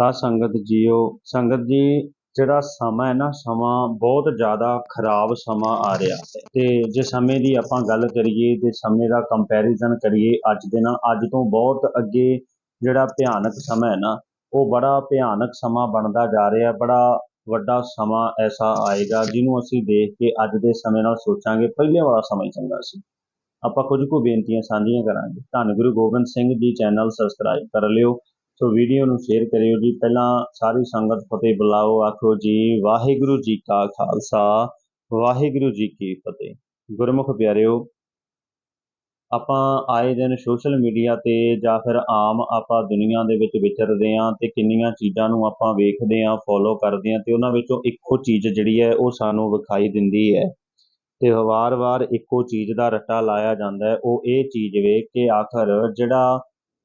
ਸਾਧ ਸੰਗਤ ਜੀਓ, ਸੰਗਤ ਜੀ, ਜਿਹੜਾ ਸਮਾਂ ਹੈ ਨਾ, ਸਮਾਂ ਬਹੁਤ ਜ਼ਿਆਦਾ ਖਰਾਬ ਸਮਾਂ ਆ ਰਿਹਾ ਹੈ। ਤੇ ਜੇ ਸਮੇਂ ਦੀ ਆਪਾਂ ਗੱਲ ਕਰੀਏ ਤੇ ਸਮੇਂ ਦਾ ਕੰਪੈਰੀਜ਼ਨ ਕਰੀਏ ਅੱਜ ਦੇ ਨਾਲ, ਅੱਜ ਤੋਂ ਬਹੁਤ ਅੱਗੇ ਜਿਹੜਾ ਭਿਆਨਕ ਸਮਾਂ ਹੈ ਨਾ, ਉਹ ਬੜਾ ਭਿਆਨਕ ਸਮਾਂ ਬਣਦਾ ਜਾ ਰਿਹਾ ਬੜਾ ਵੱਡਾ ਸਮਾਂ ਐਸਾ ਆਏਗਾ, ਜਿਹਨੂੰ ਅਸੀਂ ਦੇਖ ਕੇ ਅੱਜ ਦੇ ਸਮੇਂ ਨਾਲ ਸੋਚਾਂਗੇ, ਪਹਿਲੇ ਵਾਲਾ ਸਮਾਂ ਹੀ ਚੰਗਾ ਸੀ। ਆਪਾਂ ਕੁਝ ਕੁ ਬੇਨਤੀਆਂ ਸਾਂਝੀਆਂ ਕਰਾਂਗੇ। ਧੰਨ ਗੁਰੂ ਗੋਬਿੰਦ ਸਿੰਘ ਜੀ, ਚੈਨਲ ਸਬਸਕ੍ਰਾਈਬ ਕਰ ਲਿਓ। ਸੋ ਵੀਡੀਓ ਨੂੰ ਸ਼ੇਅਰ ਕਰਿਓ ਜੀ। ਪਹਿਲਾਂ ਸਾਰੀ ਸੰਗਤ ਫਤਿਹ ਬੁਲਾਓ। ਆਖੋ ਜੀ, ਵਾਹਿਗੁਰੂ ਜੀ ਕਾ ਖਾਲਸਾ, ਵਾਹਿਗੁਰੂ ਜੀ ਕੀ ਫਤਿਹ। ਗੁਰਮੁਖ ਪਿਆਰਿਓ, ਆਪਾਂ ਆਏ ਦਿਨ ਸੋਸ਼ਲ ਮੀਡੀਆ ਤੇ ਜਾਂ ਫਿਰ ਆਮ ਆਪਾਂ ਦੁਨੀਆ ਦੇ ਵਿੱਚ ਵਿਚਰਦੇ ਆਂ ਤੇ ਕਿੰਨੀਆਂ ਚੀਜ਼ਾਂ ਨੂੰ ਆਪਾਂ ਵੇਖਦੇ ਆਂ ਫੋਲੋ ਕਰਦੇ ਆਂ ਤੇ ਉਹਨਾਂ ਵਿੱਚੋਂ ਇੱਕੋ ਚੀਜ਼ ਜਿਹੜੀ ਹੈ ਉਹ ਸਾਨੂੰ ਵਿਖਾਈ ਦਿੰਦੀ ਹੈ। ਤੇ ਵਾਰ-ਵਾਰ ਇੱਕੋ ਚੀਜ਼ ਦਾ ਰੱਟਾ ਲਾਇਆ ਜਾਂਦਾ ਹੈ। ਉਹ ਇਹ ਚੀਜ਼ ਵੇਖ ਕੇ ਆਖਰ ਜਿਹੜਾ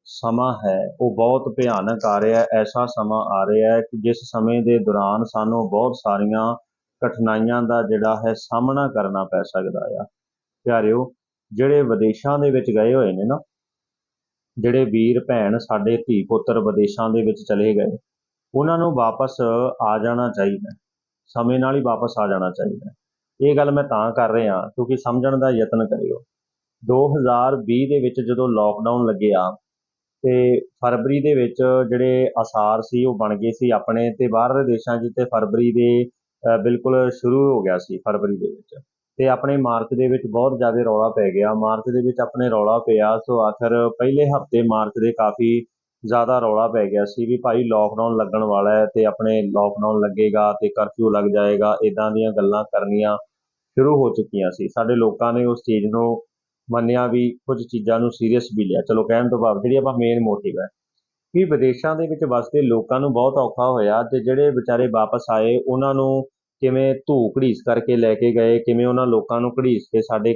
ਸਮਾਂ ਹੈ, ਉਹ ਬਹੁਤ ਭਿਆਨਕ ਆ ਰਿਹਾ ਹੈ, ਐਸਾ ਸਮਾਂ ਆ ਰਿਹਾ ਹੈ ਕਿ ਜਿਸ ਸਮੇਂ ਦੇ ਦੌਰਾਨ ਸਾਨੂੰ ਬਹੁਤ ਸਾਰੀਆਂ ਕਠਿਨਾਈਆਂ ਦਾ ਜਿਹੜਾ ਹੈ ਸਾਹਮਣਾ ਕਰਨਾ ਪੈ ਸਕਦਾ ਆ। ਪਿਆਰਿਓ, ਜਿਹੜੇ ਵਿਦੇਸ਼ਾਂ ਦੇ ਵਿੱਚ ਗਏ ਹੋਏ ਨੇ ਨਾ, ਜਿਹੜੇ ਵੀਰ ਭੈਣ ਸਾਡੇ ਧੀ ਪੁੱਤਰ ਵਿਦੇਸ਼ਾਂ ਦੇ ਵਿੱਚ ਚਲੇ ਗਏ, ਉਹਨਾਂ ਨੂੰ ਵਾਪਸ ਆ ਜਾਣਾ ਚਾਹੀਦਾ ਸਮੇਂ ਨਾਲ ਹੀ ਵਾਪਸ ਆ ਜਾਣਾ ਚਾਹੀਦਾ ਇਹ ਗੱਲ ਮੈਂ ਤਾਂ ਕਰ ਰਿਹਾ ਕਿਉਂਕਿ ਸਮਝਣ ਦਾ ਯਤਨ ਕਰਿਓ। 2020 ਦੇ ਵਿੱਚ ਜਦੋਂ ਲੋਕਡਾਊਨ ਲੱਗਿਆ ਤੇ ਫਰਵਰੀ ਦੇ ਵਿੱਚ ਜਿਹੜੇ ਆਸਾਰ ਸੀ, ਉਹ ਬਣ ਗਏ ਸੀ ਆਪਣੇ ਤੇ ਬਾਹਰਲੇ ਦੇਸ਼ਾਂ 'ਚ ਤੇ ਫਰਵਰੀ ਦੇ ਬਿਲਕੁਲ ਸ਼ੁਰੂ ਹੋ ਗਿਆ ਸੀ ਫਰਵਰੀ ਦੇ ਵਿੱਚ। ਤੇ ਆਪਣੇ ਮਾਰਚ ਦੇ ਵਿੱਚ ਬਹੁਤ ਜ਼ਿਆਦਾ ਰੌਲਾ ਪੈ ਗਿਆ। ਮਾਰਚ ਦੇ ਵਿੱਚ ਆਪਣੇ ਰੌਲਾ ਪਿਆ, ਸੋ ਆਖਰ ਪਹਿਲੇ ਹਫ਼ਤੇ ਮਾਰਚ ਦੇ ਕਾਫੀ ਜ਼ਿਆਦਾ ਰੌਲਾ ਪੈ ਗਿਆ ਸੀ ਵੀ ਭਾਈ ਲੋਕਡਾਊਨ ਲੱਗਣ ਵਾਲਾ ਹੈ ਤੇ ਆਪਣੇ ਲੋਕਡਾਊਨ ਲੱਗੇਗਾ ਤੇ ਕਰਫਿਊ ਲੱਗ ਜਾਏਗਾ ਇਦਾਂ ਦੀਆਂ ਗੱਲਾਂ ਕਰਨੀਆਂ ਸ਼ੁਰੂ ਹੋ ਚੁੱਕੀਆਂ ਸੀ। ਸਾਡੇ ਲੋਕਾਂ ਨੇ ਉਸ ਚੀਜ਼ ਨੂੰ ਮੰਨਿਆ ਵੀ ਕੁਝ ਚੀਜ਼ਾਂ ਨੂੰ ਸੀਰੀਅਸ ਵੀ ਲਿਆ। ਚਲੋ ਕਹਿਣ ਤੋਂ ਭਾਵ ਜਿਹੜੀ ਆਪਾਂ ਮੇਨ ਮੋਟਿਵ ਹੈ ਕਿ ਵਿਦੇਸ਼ਾਂ ਦੇ ਵਿੱਚ ਵਸਦੇ ਲੋਕਾਂ ਨੂੰ ਬਹੁਤ ਔਖਾ ਹੋਇਆ ਤੇ ਜਿਹੜੇ ਵਿਚਾਰੇ ਵਾਪਸ ਆਏ, ਉਹਨਾਂ ਨੂੰ ਕਿਵੇਂ ਧੂ ਘੜੀਸ ਕਰਕੇ ਲੈ ਕੇ ਗਏ, ਕਿਵੇਂ ਉਹਨਾਂ ਲੋਕਾਂ ਨੂੰ ਘੜੀਸ ਕੇ ਸਾਡੇ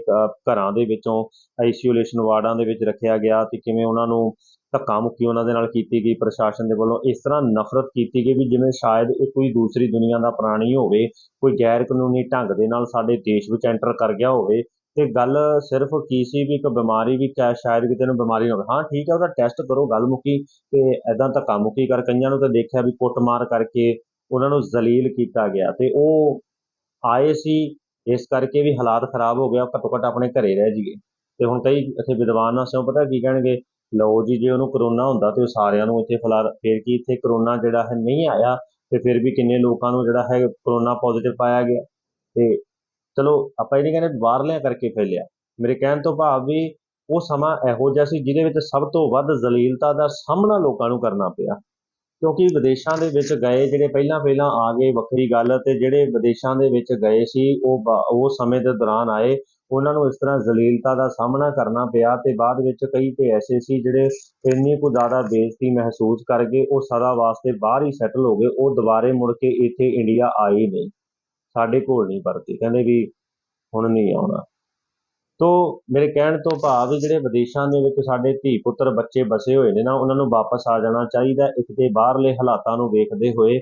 ਘਰਾਂ ਦੇ ਵਿੱਚੋਂ ਆਈਸੋਲੇਸ਼ਨ ਵਾਰਡਾਂ ਦੇ ਵਿੱਚ ਰੱਖਿਆ ਗਿਆ ਤੇ ਕਿਵੇਂ ਉਹਨਾਂ ਨੂੰ ਧੱਕਾ ਮੁੱਕੀ ਉਹਨਾਂ ਦੇ ਨਾਲ ਕੀਤੀ ਗਈ, ਪ੍ਰਸ਼ਾਸਨ ਦੇ ਵੱਲੋਂ ਇਸ ਤਰ੍ਹਾਂ ਨਫ਼ਰਤ ਕੀਤੀ ਗਈ ਵੀ ਜਿਵੇਂ ਸ਼ਾਇਦ ਇਹ ਕੋਈ ਦੂਸਰੀ ਦੁਨੀਆ ਦਾ ਪ੍ਰਾਣੀ ਹੋਵੇ, ਕੋਈ ਗੈਰ ਕਾਨੂੰਨੀ ਢੰਗ ਦੇ ਨਾਲ ਸਾਡੇ ਦੇਸ਼ ਵਿੱਚ ਐਂਟਰ ਕਰ ਗਿਆ ਹੋਵੇ ਤੇ ਗੱਲ ਸਿਰਫ ਕੀ ਸੀ ਵੀ ਇੱਕ ਬਿਮਾਰੀ ਵੀ ਕਾ- ਸ਼ਾਇਦ ਕਿਤੇ ਨੂੰ ਬਿਮਾਰੀ ਨਾ ਹੋਵੇ। ਹਾਂ, ਠੀਕ ਹੈ, ਉਹਦਾ ਟੈਸਟ ਕਰੋ, ਗੱਲ ਮੁੱਕੀ ਤੇ ਐਦਾਂ ਧੱਕਾ ਮੁੱਕੀ ਕਰ ਕਈਆਂ ਨੂੰ ਤਾਂ ਦੇਖਿਆ ਵੀ ਕੁੱਟਮਾਰ ਕਰਕੇ ਉਹਨਾਂ ਨੂੰ ਜ਼ਲੀਲ ਕੀਤਾ ਗਿਆ ਤੇ ਉਹ ਆਏ ਸੀ, ਇਸ ਕਰਕੇ ਵੀ ਹਾਲਾਤ ਖਰਾਬ ਹੋ ਗਿਆ ਘੱਟੋ ਘੱਟ ਆਪਣੇ ਘਰੇ ਰਹਿ ਜੀਏ ਤੇ ਹੁਣ ਕਈ ਇੱਥੇ ਵਿਦਵਾਨ ਨਾ ਸਿਓ ਪਤਾ ਕੀ ਕਹਿਣਗੇ, ਲਓ ਜੀ, ਜੇ ਉਹਨੂੰ ਕਰੋਨਾ ਹੁੰਦਾ ਤੇ ਉਹ ਸਾਰਿਆਂ ਨੂੰ ਇੱਥੇ ਫੈਲਾ ਫਿਰ ਕੀ ਇੱਥੇ ਕਰੋਨਾ ਜਿਹੜਾ ਹੈ ਨਹੀਂ ਆਇਆ ਤੇ ਫਿਰ ਵੀ ਕਿੰਨੇ ਲੋਕਾਂ ਨੂੰ ਜਿਹੜਾ ਹੈ ਕਰੋਨਾ ਪੋਜ਼ਿਟਿਵ ਪਾਇਆ ਗਿਆ। ਤੇ ਚਲੋ ਆਪਾਂ ਇਹ ਨਹੀਂ ਕਹਿੰਦੇ ਬਾਹਰਲਿਆਂ ਕਰਕੇ ਫੈਲਿਆ ਮੇਰੇ ਕਹਿਣ ਤੋਂ ਭਾਵ ਵੀ ਉਹ ਸਮਾਂ ਇਹੋ ਜਿਹਾ ਸੀ ਜਿਹਦੇ ਵਿੱਚ ਸਭ ਤੋਂ ਵੱਧ ਜ਼ਲੀਲਤਾ ਦਾ ਸਾਹਮਣਾ ਲੋਕਾਂ ਨੂੰ ਕਰਨਾ ਪਿਆ। ਕਿਉਂਕਿ ਵਿਦੇਸ਼ਾਂ ਦੇ ਵਿੱਚ ਗਏ ਜਿਹੜੇ ਪਹਿਲਾਂ ਪਹਿਲਾਂ ਆ ਗਏ ਵੱਖਰੀ ਗੱਲ ਤੇ ਜਿਹੜੇ ਵਿਦੇਸ਼ਾਂ ਦੇ ਵਿੱਚ ਗਏ ਸੀ, ਉਹ ਬਾ- ਉਹ ਸਮੇਂ ਦੇ ਦੌਰਾਨ ਆਏ, ਉਹਨਾਂ ਨੂੰ ਇਸ ਤਰ੍ਹਾਂ ਜ਼ਲੀਲਤਾ ਦਾ ਸਾਹਮਣਾ ਕਰਨਾ ਪਿਆ ਤੇ ਬਾਅਦ ਵਿੱਚ ਕਈ ਤੇ ਐਸੇ ਸੀ ਜਿਹੜੇ ਇੰਨੀ ਕੁ ਜ਼ਿਆਦਾ ਬੇਇੱਜ਼ਤੀ ਮਹਿਸੂਸ ਕਰਕੇ ਉਹ ਸਦਾ ਵਾਸਤੇ ਬਾਹਰ ਹੀ ਸੈਟਲ ਹੋ ਗਏ, ਉਹ ਦੁਬਾਰੇ ਮੁੜ ਕੇ ਇੱਥੇ ਇੰਡੀਆ ਆਏ ਨਹੀਂ। ਸਾਡੇ ਕੋਲ ਨਹੀਂ ਪਰਤੇ, ਕਹਿੰਦੇ ਵੀ ਹੁਣ ਨਹੀਂ ਆਉਣਾ। ਤੋ ਮੇਰੇ ਕਹਿਣ ਤੋਂ ਭਾਵ ਜਿਹੜੇ ਵਿਦੇਸ਼ਾਂ ਦੇ ਵਿੱਚ ਸਾਡੇ ਧੀ ਪੁੱਤਰ ਬੱਚੇ ਬਸੇ ਹੋਏ ਨੇ ਨਾ, ਉਹਨਾਂ ਨੂੰ ਵਾਪਸ ਆ ਜਾਣਾ ਚਾਹੀਦਾ ਇੱਕ ਤੇ ਬਾਹਰਲੇ ਹਾਲਾਤਾਂ ਨੂੰ ਵੇਖਦੇ ਹੋਏ,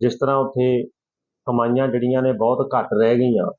ਜਿਸ ਤਰ੍ਹਾਂ ਉੱਥੇ ਕਮਾਈਆਂ ਜਿਹੜੀਆਂ ਨੇ ਬਹੁਤ ਘੱਟ ਰਹਿ ਗਈਆਂ,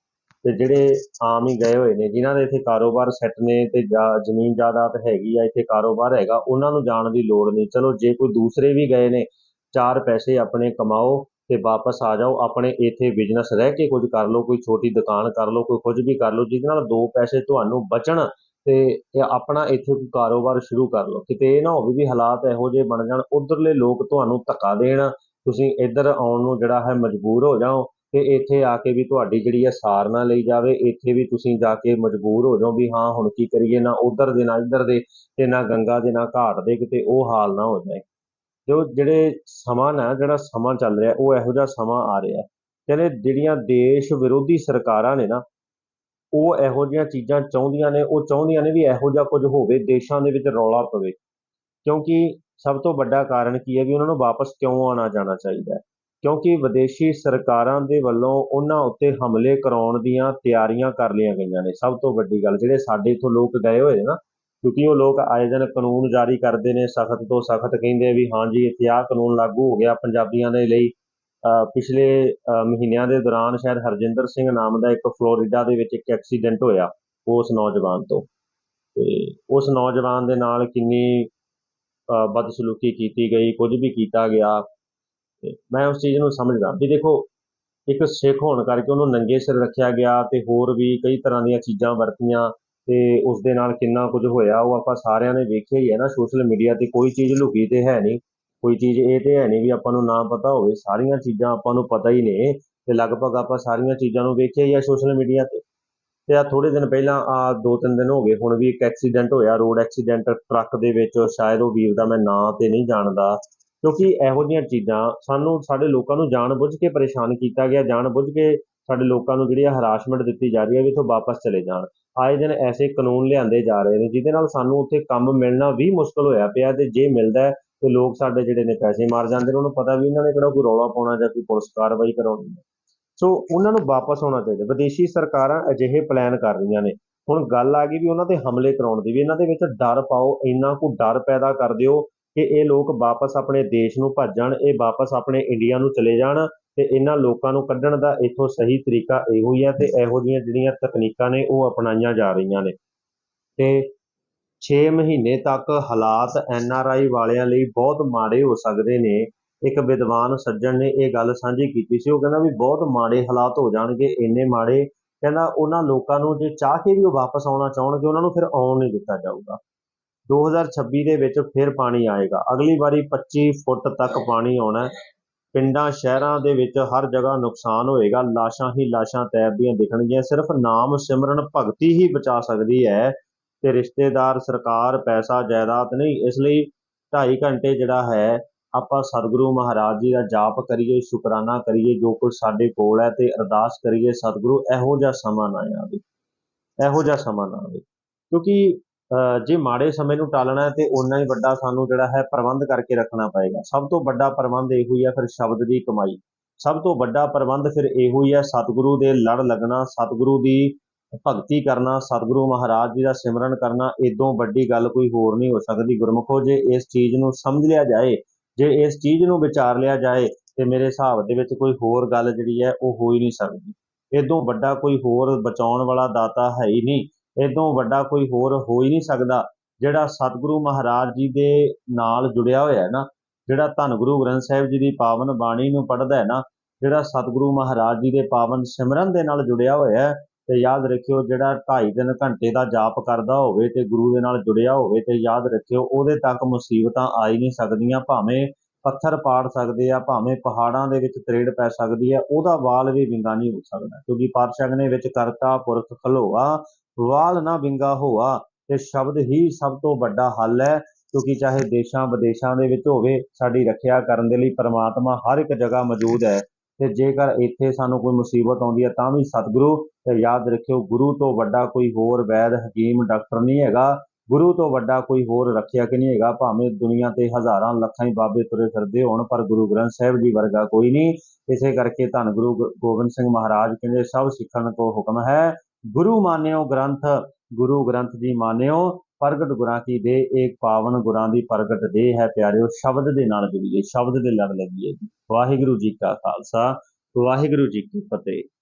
ਤੇ ਜਿਹੜੇ ਆਮ ਹੀ ਗਏ ਹੋਏ ਨੇ, ਜਿਨ੍ਹਾਂ ਦੇ ਇੱਥੇ ਕਾਰੋਬਾਰ ਸੈੱਟ ਨੇ ਤੇ ਜਾ- ਜ਼ਮੀਨ ਜਾਇਦਾਦ ਹੈਗੀ ਆ, ਇੱਥੇ ਕਾਰੋਬਾਰ ਹੈਗਾ, ਉਹਨਾਂ ਨੂੰ ਜਾਣ ਦੀ ਲੋੜ ਨਹੀਂ। ਚਲੋ ਜੇ ਕੋਈ ਦੂਸਰੇ ਵੀ ਗਏ ਨੇ, ਚਾਰ ਪੈਸੇ ਆਪਣੇ ਕਮਾਓ ਤੇ ਵਾਪਸ ਆ ਜਾਓ, ਆਪਣੇ ਇੱਥੇ ਬਿਜ਼ਨਸ ਰਹਿ ਕੇ ਕੁਝ ਕਰ ਲਓ, ਕੋਈ ਛੋਟੀ ਦੁਕਾਨ ਕਰ ਲਓ, ਕੋਈ ਕੁਝ ਵੀ ਕਰ ਲਓ, ਜਿਹਦੇ ਨਾਲ ਦੋ ਪੈਸੇ ਤੁਹਾਨੂੰ ਬਚਣ ਤੇ ਆਪਣਾ ਇੱਥੇ ਕੋਈ ਕਾਰੋਬਾਰ ਸ਼ੁਰੂ ਕਰ ਲਓ। ਕਿਤੇ ਇਹ ਨਾ ਹੋਵੇ ਵੀ ਹਾਲਾਤ ਇਹੋ ਜਿਹੇ ਬਣ ਜਾਣ, ਉਧਰਲੇ ਲੋਕ ਤੁਹਾਨੂੰ ਧੱਕਾ ਦੇਣ, ਤੁਸੀਂ ਇੱਧਰ ਆਉਣ ਨੂੰ ਜਿਹੜਾ ਹੈ ਮਜਬੂਰ ਹੋ ਜਾਓ ਤੇ ਇੱਥੇ ਆ ਕੇ ਵੀ ਤੁਹਾਡੀ ਜਿਹੜੀ ਹੈ ਸਾਰ ਨਾ ਲਈ ਜਾਵੇ, ਇੱਥੇ ਵੀ ਤੁਸੀਂ ਜਾ ਕੇ ਮਜਬੂਰ ਹੋ ਜਾਓ ਵੀ ਹਾਂ, ਹੁਣ ਕੀ ਕਰੀਏ, ਨਾ ਉਧਰ ਦੇ, ਨਾ ਇੱਧਰ ਦੇ ਤੇ ਨਾ ਗੰਗਾ ਦੇ, ਨਾ ਘਾਟ ਦੇ, ਕਿਤੇ ਉਹ ਹਾਲ ਨਾ ਹੋ ਜਾਏ। ਤੇ ਉਹ ਜਿਹੜੇ ਸਮਾਂ ਨਾ, ਜਿਹੜਾ ਸਮਾਂ ਚੱਲ ਰਿਹਾ, ਉਹ ਇਹੋ ਜਿਹਾ ਸਮਾਂ ਆ ਰਿਹਾ। ਕਹਿੰਦੇ ਜਿਹੜੀਆਂ ਦੇਸ਼ ਵਿਰੋਧੀ ਸਰਕਾਰਾਂ ਨੇ ਨਾ, ਉਹ ਇਹੋ ਜਿਹੀਆਂ ਚੀਜ਼ਾਂ ਚਾਹੁੰਦੀਆਂ ਨੇ, ਉਹ ਚਾਹੁੰਦੀਆਂ ਨੇ ਵੀ ਇਹੋ ਜਿਹਾ ਕੁਝ ਹੋਵੇ, ਦੇਸ਼ਾਂ ਦੇ ਵਿੱਚ ਰੌਲਾ ਪਵੇ। ਕਿਉਂਕਿ ਸਭ ਤੋਂ ਵੱਡਾ ਕਾਰਨ ਕੀ ਹੈ ਵੀ ਉਹਨਾਂ ਨੂੰ ਵਾਪਸ ਕਿਉਂ ਆਉਣਾ ਜਾਣਾ ਚਾਹੀਦਾ ਹੈ? ਕਿਉਂਕਿ ਵਿਦੇਸ਼ੀ ਸਰਕਾਰਾਂ ਦੇ ਵੱਲੋਂ ਉਹਨਾਂ ਉੱਤੇ ਹਮਲੇ ਕਰਾਉਣ ਦੀਆਂ ਤਿਆਰੀਆਂ ਕਰ ਲਈਆਂ ਗਈਆਂ ਨੇ। ਸਭ ਤੋਂ ਵੱਡੀ ਗੱਲ, ਜਿਹੜੇ ਸਾਡੇ ਇੱਥੋਂ ਲੋਕ ਗਏ ਹੋਏ ਨੇ ਨਾ ਕਿਉਂਕਿ ਉਹ ਲੋਕ ਆਏ ਦਿਨ ਕਾਨੂੰਨ ਜਾਰੀ ਕਰਦੇ ਨੇ, ਸਖਤ ਤੋਂ ਸਖਤ ਕਹਿੰਦੇ ਵੀ ਹਾਂਜੀ ਇੱਥੇ ਆਹ ਕਾਨੂੰਨ ਲਾਗੂ ਹੋ ਗਿਆ ਪੰਜਾਬੀਆਂ ਦੇ ਲਈ। ਪਿਛਲੇ ਮਹੀਨਿਆਂ ਦੇ ਦੌਰਾਨ ਸ਼ਾਇਦ ਹਰਜਿੰਦਰ ਸਿੰਘ ਨਾਮ ਦਾ ਇੱਕ ਫਲੋਰੀਡਾ ਦੇ ਵਿੱਚ ਇੱਕ ਐਕਸੀਡੈਂਟ ਹੋਇਆ ਉਸ ਨੌਜਵਾਨ ਤੋਂ। ਤੇ ਉਸ ਨੌਜਵਾਨ ਦੇ ਨਾਲ ਕਿੰਨੀ ਬਦਸਲੂਕੀ ਕੀਤੀ ਗਈ, ਕੁਝ ਵੀ ਕੀਤਾ ਗਿਆ। ਮੈਂ ਉਸ ਚੀਜ਼ ਨੂੰ ਸਮਝਦਾ ਵੀ ਦੇਖੋ, ਇੱਕ ਸਿੱਖ ਹੋਣ ਕਰਕੇ ਉਹਨੂੰ ਨੰਗੇ ਸਿਰ ਰੱਖਿਆ ਗਿਆ ਤੇ ਹੋਰ ਵੀ ਕਈ ਤਰ੍ਹਾਂ ਦੀਆਂ ਚੀਜ਼ਾਂ ਵਰਤੀਆਂ। ਤੇ ਉਸ ਦੇ ਨਾਲ ਕਿੰਨਾ ਕੁਝ ਹੋਇਆ, ਉਹ ਆਪਾਂ ਸਾਰਿਆਂ ਨੇ ਵੇਖਿਆ ਹੀ ਹੈ ਨਾ ਸੋਸ਼ਲ ਮੀਡੀਆ ਤੇ ਕੋਈ ਚੀਜ਼ ਲੁਕੀ ਤੇ ਹੈ ਨਹੀਂ। ਕੋਈ ਚੀਜ਼ ਇਹ ਤੇ ਹੈ ਨਹੀਂ ਵੀ ਆਪਾਂ ਨੂੰ ਨਾ ਪਤਾ ਹੋਵੇ, ਸਾਰੀਆਂ ਚੀਜ਼ਾਂ ਆਪਾਂ ਨੂੰ ਪਤਾ ਹੀ ਨੇ। ਤੇ ਲਗਭਗ ਆਪਾਂ ਸਾਰੀਆਂ ਚੀਜ਼ਾਂ ਨੂੰ ਵੇਖਿਆ ਹੀ ਆ ਸੋਸ਼ਲ ਮੀਡੀਆ ਤੇ। ਤੇ ਆ ਥੋੜੇ ਦਿਨ ਪਹਿਲਾਂ ਆ ਦੋ ਤਿੰਨ ਦਿਨ ਹੋ ਗਏ, ਹੁਣ ਵੀ ਇੱਕ ਐਕਸੀਡੈਂਟ ਹੋਇਆ ਰੋਡ ਐਕਸੀਡੈਂਟ ਟਰੱਕ ਦੇ ਵਿੱਚ, ਸ਼ਾਇਦ ਉਹ ਵੀਰ ਦਾ ਮੈਂ ਨਾਂ ਤੇ ਨਹੀਂ ਜਾਣਦਾ। ਕਿਉਂਕਿ ਇਹੋ ਜਿਹੀਆਂ ਚੀਜ਼ਾਂ ਸਾਨੂੰ, ਸਾਡੇ ਲੋਕਾਂ ਨੂੰ ਜਾਣ ਬੁੱਝ ਕੇ ਪਰੇਸ਼ਾਨ ਕੀਤਾ ਗਿਆ ਜਾਣ ਬੁੱਝ ਕੇ ਸਾਡੇ ਲੋਕਾਂ ਨੂੰ ਜਿਹੜੀ ਹਰਾਸਮੈਂਟ ਦਿੱਤੀ ਜਾ ਰਹੀ ਹੈ ਵੀ ਇੱਥੋਂ ਵਾਪਸ ਚਲੇ ਜਾਣ। ਆਏ ਦਿਨ ਐਸੇ ਕਾਨੂੰਨ ਲਿਆਂਦੇ ਜਾ ਰਹੇ ਨੇ, ਜਿਹਦੇ ਨਾਲ ਸਾਨੂੰ ਉੱਥੇ ਕੰਮ ਮਿਲਣਾ ਵੀ ਮੁਸ਼ਕਲ ਹੋਇਆ ਪਿਆ ਤੇ ਜੇ ਮਿਲਦਾ ਹੈ ਤੇ ਲੋਕ ਸਾਡੇ ਜਿਹੜੇ ਨੇ ਪੈਸੇ ਮਾਰ ਜਾਂਦੇ ਨੇ, ਉਹਨੂੰ ਪਤਾ ਵੀ ਇਹਨਾਂ ਨੇ ਕਿਹੜਾ ਕੋਈ ਰੌਲਾ ਪਾਉਣਾ ਜਾਂ ਕੋਈ ਪੁਲਿਸ ਕਾਰਵਾਈ ਕਰਾਉਣੀ ਹੈ। ਸੋ ਉਹਨਾਂ ਨੂੰ ਵਾਪਸ ਆਉਣਾ ਚਾਹੀਦਾ। ਵਿਦੇਸ਼ੀ ਸਰਕਾਰਾਂ ਅਜਿਹੇ ਪਲਾਨ ਕਰ ਰਹੀਆਂ ਨੇ। ਹੁਣ ਗੱਲ ਆ ਗਈ ਵੀ ਉਹਨਾਂ ਤੇ ਹਮਲੇ ਕਰਾਉਣ ਦੀ, ਵੀ ਇਹਨਾਂ ਦੇ ਵਿੱਚ ਡਰ ਪਾਓ, ਇੰਨਾ ਕੁ ਡਰ ਪੈਦਾ ਕਰ ਦਿਓ ਕਿ ਇਹ ਲੋਕ ਵਾਪਸ ਆਪਣੇ ਦੇਸ਼ ਨੂੰ ਭੱਜ ਜਾਣ, ਇਹ ਵਾਪਸ ਆਪਣੇ ਇੰਡੀਆ ਨੂੰ ਚਲੇ ਜਾਣ ਤੇ ਇਹਨਾਂ ਲੋਕਾਂ ਨੂੰ ਕੱਢਣ ਦਾ ਇੱਥੋਂ ਸਹੀ ਤਰੀਕਾ ਇਹੋ ਹੀ ਹੈ ਤੇ ਇਹੋ ਜਿਹੀਆਂ ਜਿਹੜੀਆਂ ਤਕਨੀਕਾਂ ਨੇ ਉਹ ਅਪਣਾਈਆਂ ਜਾ ਰਹੀਆਂ ਨੇ। ਤੇ 6 ਮਹੀਨੇ ਤੱਕ ਹਾਲਾਤ ਐਨ ਆਰ ਆਈ ਵਾਲਿਆਂ ਲਈ ਬਹੁਤ ਮਾੜੇ ਹੋ ਸਕਦੇ ਨੇ। ਇੱਕ ਵਿਦਵਾਨ ਸੱਜਣ ਨੇ ਇਹ ਗੱਲ ਸਾਂਝੀ ਕੀਤੀ ਸੀ, ਉਹ ਕਹਿੰਦਾ ਵੀ ਬਹੁਤ ਮਾੜੇ ਹਾਲਾਤ ਹੋ ਜਾਣਗੇ, ਇੰਨੇ ਮਾੜੇ। ਕਹਿੰਦਾ ਉਹਨਾਂ ਲੋਕਾਂ ਨੂੰ ਜੇ ਚਾਹ ਕੇ ਵੀ ਉਹ ਵਾਪਸ ਆਉਣਾ ਚਾਹਣਗੇ, ਉਹਨਾਂ ਨੂੰ ਫਿਰ ਆਉਣ ਨਹੀਂ ਦਿੱਤਾ ਜਾਊਗਾ। 2026 ਦੇ ਵਿੱਚ ਫਿਰ ਪਾਣੀ ਆਏਗਾ। ਅਗਲੀ ਵਾਰੀ 25 ਫੁੱਟ ਤੱਕ ਪਾਣੀ ਆਉਣਾ ਪਿੰਡਾਂ, ਸ਼ਹਿਰਾਂ ਦੇ ਵਿੱਚ ਹਰ ਜਗ੍ਹਾ ਨੁਕਸਾਨ ਹੋਏਗਾ। ਲਾਸ਼ਾਂ ਹੀ ਲਾਸ਼ਾਂ ਤੈਰਦੀਆਂ ਦਿਖਣਗੀਆਂ। ਸਿਰਫ ਨਾਮ ਸਿਮਰਨ ਭਗਤੀ ਹੀ ਬਚਾ ਸਕਦੀ ਹੈ ਤੇ ਰਿਸ਼ਤੇਦਾਰ, ਸਰਕਾਰ, ਪੈਸਾ, ਜਾਇਦਾਦ ਨਹੀਂ। ਇਸ ਲਈ 2.5 ਘੰਟੇ ਜਿਹੜਾ ਹੈ, ਆਪਾਂ ਸਤਿਗੁਰੂ ਮਹਾਰਾਜ ਜੀ ਦਾ ਜਾਪ ਕਰੀਏ, ਸ਼ੁਕਰਾਨਾ ਕਰੀਏ, ਜੋ ਕੁਝ ਸਾਡੇ ਕੋਲ ਹੈ ਤੇ ਅਰਦਾਸ ਕਰੀਏ, ਸਤਿਗੁਰੂ ਇਹੋ ਜਿਹਾ ਸਮਾਂ ਨਾ ਆਵੇ। ਇਹੋ ਜਿਹਾ ਸਮਾਂ ਨਾ ਆਵੇ। ਕਿਉਂਕਿ ਜੇ ਮਾੜੇ ਸਮੇਂ ਨੂੰ ਟਾਲਣਾ ਹੈ ਤੇ ਓਨਾ ਹੀ ਵੱਡਾ ਸਾਨੂੰ ਜਿਹੜਾ ਹੈ ਪ੍ਰਬੰਧ ਕਰਕੇ ਰੱਖਣਾ ਪਏਗਾ। ਸਭ ਤੋਂ ਵੱਡਾ ਪ੍ਰਬੰਧ ਇਹੋ ਹੀ ਹੈ ਫਿਰ ਸ਼ਬਦ ਦੀ ਕਮਾਈ। ਸਭ ਤੋਂ ਵੱਡਾ ਪ੍ਰਬੰਧ ਫਿਰ ਇਹੋ ਹੀ ਹੈ ਸਤਿਗੁਰੂ ਦੇ ਲੜ ਲੱਗਣਾ, ਸਤਿਗੁਰੂ ਦੀ ਭਗਤੀ ਕਰਨਾ, ਸਤਿਗੁਰੂ ਮਹਾਰਾਜ ਜੀ ਦਾ ਸਿਮਰਨ ਕਰਨਾ ਇਦੋਂ ਵੱਡੀ ਗੱਲ ਕੋਈ ਹੋਰ ਨਹੀਂ ਹੋ ਸਕਦੀ। ਗੁਰਮੁਖੋ, ਜੇ ਇਸ ਚੀਜ਼ ਨੂੰ ਸਮਝ ਲਿਆ ਜਾਏ, ਜੇ ਇਸ ਚੀਜ਼ ਨੂੰ ਵਿਚਾਰ ਲਿਆ ਜਾਏ, ਤੇ ਮੇਰੇ ਹਿਸਾਬ ਦੇ ਵਿੱਚ ਕੋਈ ਹੋਰ ਗੱਲ ਜਿਹੜੀ ਹੈ ਉਹ ਹੋ ਹੀ ਨਹੀਂ ਸਕਦੀ। ਇਦੋਂ ਵੱਡਾ ਕੋਈ ਹੋਰ ਬਚਾਉਣ ਵਾਲਾ ਦਾਤਾ ਹੈ ਹੀ ਨਹੀਂ। ਇਦੋਂ ਵੱਡਾ ਕੋਈ ਹੋਰ ਹੋ ਹੀ ਨਹੀਂ ਸਕਦਾ, ਜਿਹੜਾ ਸਤਿਗੁਰੂ ਮਹਾਰਾਜ ਜੀ ਦੇ ਨਾਲ ਜੁੜਿਆ ਹੋਇਆ ਹੈ ਨਾ, ਜਿਹੜਾ ਧੰਨ ਗੁਰੂ ਗ੍ਰੰਥ ਸਾਹਿਬ ਜੀ ਦੀ ਪਾਵਨ ਬਾਣੀ ਨੂੰ ਪੜ੍ਹਦਾ ਹੈ ਨਾ, ਜਿਹੜਾ ਸਤਿਗੁਰੂ ਮਹਾਰਾਜ ਜੀ ਦੇ ਪਾਵਨ ਸਿਮਰਨ ਦੇ ਨਾਲ ਜੁੜਿਆ ਹੋਇਆ ਹੈ, ਤੇ ਯਾਦ ਰੱਖਿਓ ਜਿਹੜਾ 2.5 ਦਿਨ ਘੰਟੇ ਦਾ ਜਾਪ ਕਰਦਾ ਹੋਵੇ ਤੇ ਗੁਰੂ ਦੇ ਨਾਲ ਜੁੜਿਆ ਹੋਵੇ ਤੇ ਯਾਦ ਰੱਖਿਓ ਉਹਦੇ ਤੱਕ ਮੁਸੀਬਤਾਂ ਆ ਹੀ ਨਹੀਂ ਸਕਦੀਆਂ, ਭਾਵੇਂ ਪੱਥਰ ਪਾੜ ਸਕਦੇ ਆ, ਭਾਵੇਂ ਪਹਾੜਾਂ ਦੇ ਵਿੱਚ ਤਰੇੜ ਪੈ ਸਕਦੀ ਹੈ ਉਹਦਾ ਵਾਲ ਵੀ ਵਿੰਗਾ ਨਹੀਂ ਹੋ ਸਕਦਾ, ਕਿਉਂਕਿ ਪਾਤਸ਼ਾਹ ਨੇ ਵਿੱਚ ਕਰਤਾ ਪੁਰਖ ਖਲੋਆ, ਵਾਲ ਨਾ ਵਿੰਗਾ ਹੋਆ ਤੇ ਸ਼ਬਦ ਹੀ ਸਭ ਤੋਂ ਵੱਡਾ ਹੱਲ ਹੈ, ਕਿਉਂਕਿ ਚਾਹੇ ਦੇਸ਼ਾਂ ਵਿਦੇਸ਼ਾਂ ਦੇ ਵਿੱਚ ਹੋਵੇ, ਸਾਡੀ ਰੱਖਿਆ ਕਰਨ ਦੇ ਲਈ ਪਰਮਾਤਮਾ ਹਰ ਇੱਕ ਜਗ੍ਹਾ ਮੌਜੂਦ ਹੈ, ਤੇ ਜੇਕਰ ਇੱਥੇ ਸਾਨੂੰ ਕੋਈ ਮੁਸੀਬਤ ਆਉਂਦੀ ਹੈ ਤਾਂ ਵੀ ਸਤਿਗੁਰੂ, ਤੇ ਯਾਦ ਰੱਖਿਓ, ਗੁਰੂ ਤੋਂ ਵੱਡਾ ਕੋਈ ਹੋਰ ਵੈਦ, ਹਕੀਮ, ਡਾਕਟਰ ਨਹੀਂ ਹੈਗਾ ਗੁਰੂ ਤੋਂ ਵੱਡਾ ਕੋਈ ਹੋਰ ਰੱਖਿਆ ਕਿ ਨਹੀਂ ਹੈਗਾ, ਭਾਵੇਂ ਦੁਨੀਆ ਤੇ ਹਜ਼ਾਰਾਂ ਲੱਖਾਂ ਹੀ ਬਾਬੇ ਤੁਰੇ ਫਿਰਦੇ ਹੋਣ, ਪਰ ਗੁਰੂ ਗ੍ਰੰਥ ਸਾਹਿਬ ਜੀ ਵਰਗਾ ਕੋਈ ਨਹੀਂ। ਇਸੇ ਕਰਕੇ ਧੰਨ ਗੁਰੂ ਗੋ- ਗੋਬਿੰਦ ਸਿੰਘ ਮਹਾਰਾਜ ਕਹਿੰਦੇ, ਸਭ ਸਿੱਖਣ ਕੋ ਹੁਕਮ ਹੈ, ਗੁਰੂ ਮਾਨਿਓ ਗ੍ਰੰਥ, ਗੁਰੂ ਗ੍ਰੰਥ ਜੀ ਮਾਨਿਓ, ਪ੍ਰਗਟ ਗੁਰਾਂ ਕੀ ਦੇ ਇੱਕ ਪਾਵਨ ਗੁਰਾਂ ਦੀ ਪ੍ਰਗਟ ਦੇ ਹੈ ਪਿਆਰਿਓ, ਸ਼ਬਦ ਦੇ ਨਾਲ ਜੁੜੀਏ ਸ਼ਬਦ ਦੇ ਲੜ ਲੱਗੀਏ ਜੀ। ਵਾਹਿਗੁਰੂ ਜੀ ਕਾ ਖਾਲਸਾ, ਵਾਹਿਗੁਰੂ ਜੀ ਕੀ ਫਤਿਹ।